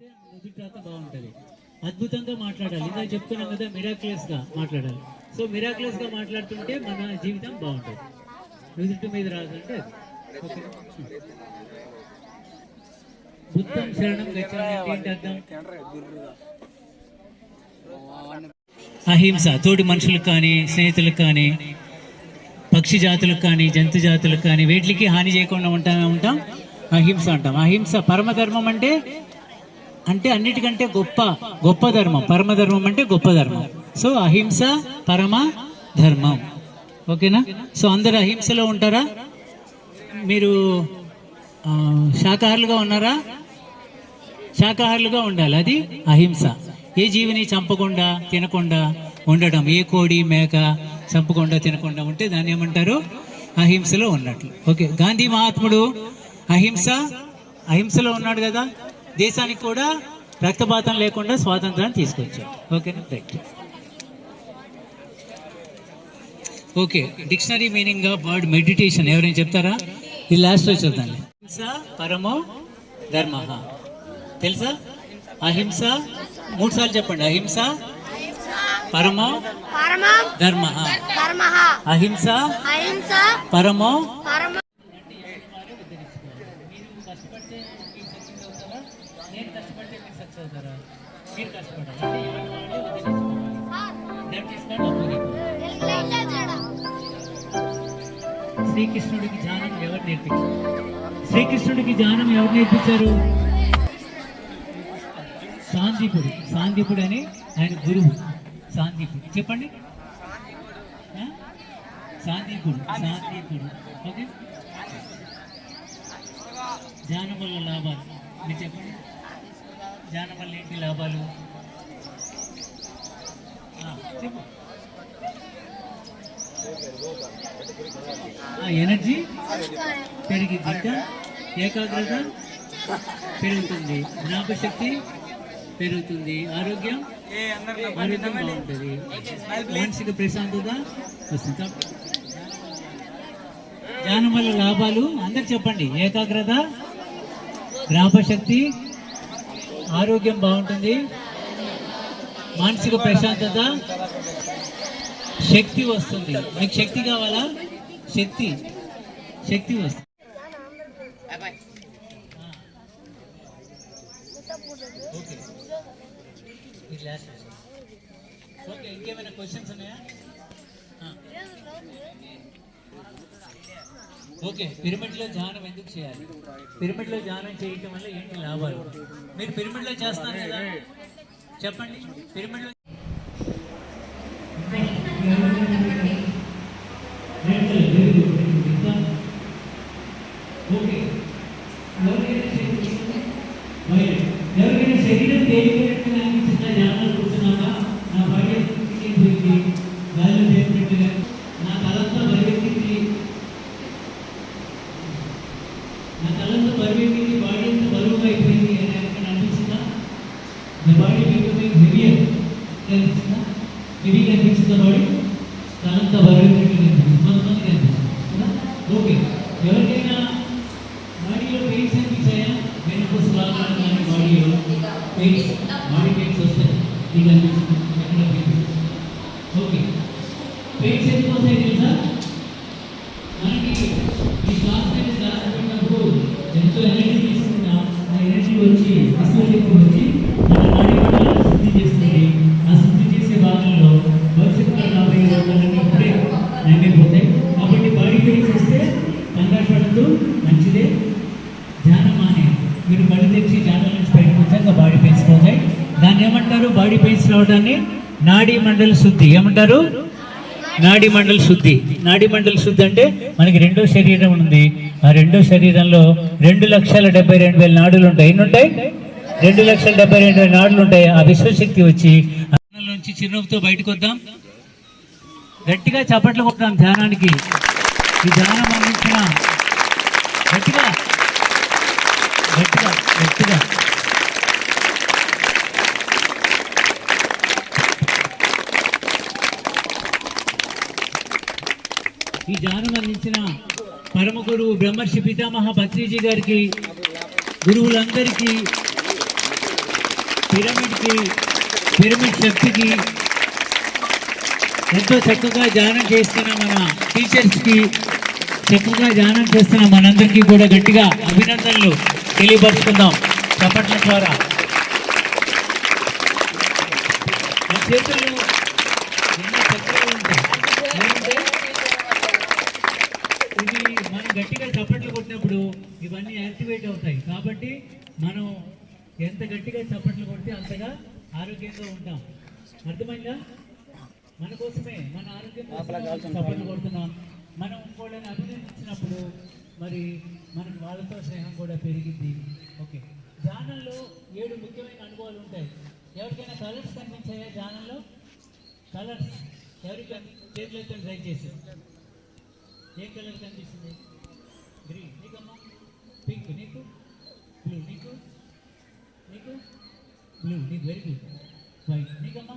మాట్లాడితే నుదుటాత బాగుంటుంది. అద్భుతంగా మాట్లాడాలి. ఇంకా చెప్తున్నాం కదా మిరాక్యులస్గా మాట్లాడాలి. సో మిరాక్యులస్గా మాట్లాడుతుంటే మన జీవితం బాగుంటుంది. నుదుటి మీద రాదంటే ఓకే. బుద్ధం శరణం అర్థం? అహింస. తోటి మనుషులకు కానీ స్నేహితులకు కానీ పక్షి జాతులకు కానీ జంతు జాతులకు కానీ వీటికి హాని చేయకుండా ఉంటా ఉంటాం. అహింస అంటాం. అహింస పరమధర్మం అంటే అంటే అన్నిటికంటే గొప్ప గొప్ప ధర్మం. పరమధర్మం అంటే గొప్ప ధర్మం. సో అహింస పరమ ధర్మం. ఓకేనా? సో అందరు అహింసలో ఉంటారా? మీరు శాకాహారులుగా ఉన్నారా? శాకాహారులుగా ఉండాలి. అది అహింస. ఏ జీవిని చంపకుండా తినకుండా ఉండడం ఏ కోడి మేక చంపకుండా తినకుండా ఉంటే దాన్ని ఏమంటారు? అహింసలో ఉన్నట్లు. ఓకే. గాంధీ మహాత్ముడు అహింస అహింసలో ఉన్నాడు కదా? దేశానికి కూడా రక్తపాతం లేకుండా స్వాతంత్రాన్ని తీసుకొచ్చాడు ఓకేనా? Right okay dictionary meaning of word meditation ఎవరైనా చెప్తారా? ఇది లాస్ట్లో చూద్దాం. అహింస పరమో ధర్మ. తెలుసా? అహింస మూడు సార్లు చెప్పండి. అహింస పరమో ధర్మ. ధర్మ. అహింస అహింస పరమో మీరు కష్టపడాలి శ్రీకృష్ణుడికి ధ్యానం ఎవరు నేర్పించారు? శ్రీకృష్ణుడికి ధ్యానం ఎవరు నేర్పించారు? సాందీపుడు. సాందీపుడు అని ఆయన గురువు. సాందీపుడు. చెప్పండి. సాందీపుడు. సాందీపుడు. ఓకే. ధ్యానం వల్ల లాభాలు. మీరు చెప్పండి. ధ్యానం వల్ల ఏంటి లాభాలు ఎనర్జీ పెరిగింది ఇంకా ఏకాగ్రత పెరుగుతుంది జ్ఞాపశక్తి పెరుగుతుంది ఆరోగ్యం ఆరోగ్యం బాగుంటుంది. మానసిక ప్రశాంతత వస్తుంది. ధ్యానం వల్ల లాభాలు అందరు చెప్పండి. ఏకాగ్రత జ్ఞాపశక్తి ఆరోగ్యం బాగుంటుంది. మానసిక ప్రశాంతత శక్తి వస్తుంది. మీకు శక్తి కావాలా? శక్తి. శక్తి వస్తుంది. ఓకే. ఇంకేమైనా క్వశ్చన్స్ ఉన్నాయా. ఓకే పిరమిడ్లో ధ్యానం ఎందుకు చేయాలి? పిరమిడ్లో ధ్యానం చేయటం వల్ల ఏంటి లాభాలు? మీరు పిరమిడ్లో చేస్తారు కదా. చెప్పండి పిరమిడ్లో ఓకే. ఎవరికైనా శరీరం తేలిపోయినట్టుగా అనిపించిన ధ్యానాలు కూర్చున్నాక? నా నా బాడీ బికమింగ్ హెవియర్ అనిపించిందా హెవీగా అనిపించిందా బాడీ తలంతా బరువెక్కినట్టుగా అనిపిస్తుంది కొంతమందికి అనిపిస్తుంది కదా? ఓకే ఎవరికైనా బాడీలో పెయిన్స్ అనిపించాయా వెనుకోసం లాగాలి కానీ బాడీలో పెయిన్స్ బాడీ పెయిన్స్ వస్తాయి మీకు అనిపిస్తుంది ఎక్కడ పెయిన్స్ ఓకే పెయిన్స్ ఎందుకు వస్తాయి తెలుసా మనకి ఈ శ్వాస అనేది దాచిపెట్టినప్పుడు ఎంతో ఎనర్జీ తీసుకుంటా ఆ ఎనర్జీ వచ్చి బాడీ పెయిన్స్ రావడాన్ని నాడీ మండల శుద్ధి. ఏమంటారు? నాడీ మండల శుద్ధి. నాడీ మండల శుద్ధి అంటే మనకి రెండో శరీరం ఉంది. ఆ రెండో శరీరంలో రెండు లక్షల డెబ్బై రెండు వేల నాడులు ఉంటాయి. ఎన్ని ఉంటాయి రెండు లక్షల డెబ్బై రెండు వేల నాడులు ఉంటాయి. ఆ విశ్వశక్తి వచ్చి నుంచి చిరునవ్వుతో బయటకు వద్దాం. గట్టిగా చప్పట్లు కొట్టాం ధ్యానానికి. ఈ ధ్యానం అందించిన గట్టిగా. గట్టిగా గట్టిగా. ఈ ధ్యానం అందించిన పరమ గురువు బ్రహ్మర్షి పితామహ పత్రిజీ గారికి గురువులందరికీ పిరమిడ్కి పిరమిడ్ శక్తికి ఎంతో చక్కగా ధ్యానం చేస్తున్న మన టీచర్స్కి చక్కగా ధ్యానం చేస్తున్న మనందరికీ కూడా గట్టిగా అభినందనలు తెలియపరుచుకుందాం చప్పట్ల ద్వారా. చేతుల్లో ఎన్నో చక్కగా ఉంటాయి. మనం గట్టిగా చప్పట్లు కొట్టినప్పుడు ఇవన్నీ యాక్టివేట్ అవుతాయి. కాబట్టి మనం ఎంత గట్టిగా చప్పట్లు కొడితే అంతగా ఆరోగ్యంగా ఉంటాం. అర్థమైందా? మన కోసమే మన ఆరోగ్యం చప్పట్లు కొడుతున్నాం. మనం ఇంకోళ్ళని అభినందించినప్పుడు మరి మనకు వాళ్ళతో స్నేహం కూడా పెరిగింది ఓకే. ధ్యానంలో ఏడు ముఖ్యమైన అనుభవాలు ఉంటాయి. ఎవరికైనా కలర్స్ కనిపించాయా ధ్యానంలో కలర్స్. ఎవరికి? చేతులైతే ట్రై చేసి ఏ కలర్ కనిపిస్తుంది? గ్రీన్ నీకమ్మా పింక్ నీకు? బ్లూ నీకు? నీకు? బ్లూ నీకు వెరీ గుడ్ వైట్ నీకమ్మా